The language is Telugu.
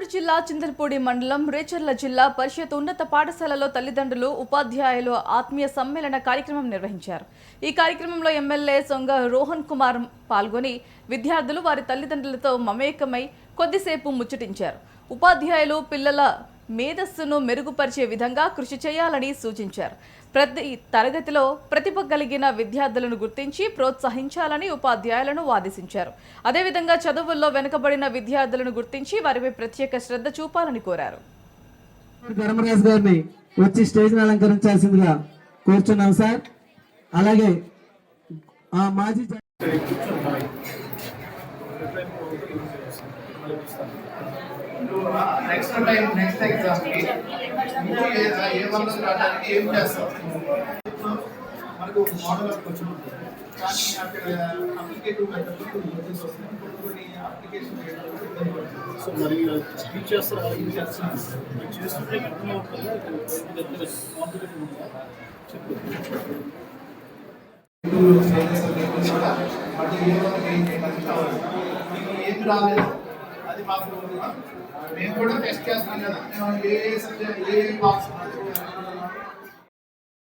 గుంటూరు జిల్లా చింతలపూడి మండలం రేచర్ల జిల్లా పరిషత్ ఉన్నత పాఠశాలలో తల్లిదండ్రులు ఉపాధ్యాయులు ఆత్మీయ సమ్మేళన కార్యక్రమం నిర్వహించారు. ఈ కార్యక్రమంలో ఎమ్మెల్యే సొంగ రోహన్ కుమార్ పాల్గొని విద్యార్థులు వారి తల్లిదండ్రులతో మమేకమై కొద్దిసేపు ముచ్చటించారు. ఉపాధ్యాయులు పిల్లల మేధస్సును మెరుగుపరిచే విధంగా కృషి చేయాలని సూచించారు. ప్రతి తరగతిలో ప్రతిభ కలిగిన విద్యార్థులను గుర్తించి ప్రోత్సహించాలని ఉపాధ్యాయులను ఆదేశించారు. అదేవిధంగా చదువుల్లో వెనుకబడిన విద్యార్థులను గుర్తించి వారిపై ప్రత్యేక శ్రద్ధ చూపాలని కోరారు. ధర్మరాజు గారిని వచ్చి స్టేజ్ అలంకరించాల్సిందిగా కోరుచున్నాం సార్. అలాగే ఆ మాజీ నెక్స్ట్ టైం నెక్స్ట్ ఎగ్జామ్ కి నువ్వు ఏ ఏ వల్ల రావడానికి ఏం చేస్తావు మనకు మోడల్ కొంచెం ఉంటుంది. కానీ అక్కడ అప్లికేటివ్ మెథడ్ యూజెస్ వస్తున్నాయి కొన్ని కొన్ని అప్లికేషన్ చేయడానికి ఇబ్బంది పడుతుంది సో మరి స్పీచ్ చేస్తారు అలా ఇది చేస్తారు మరి చేస్తుంటే అర్థం అవుతుందా దగ్గర కాంపిటేటివ్ ఉందా చెప్పు ఏం మీకు రాలేదు అది మాకు మేము కూడా టెస్ట్ చేస్తున్నాం కదా. మేము ఏ ఏ సబ్జెక్ట్ ఏ బాక్స్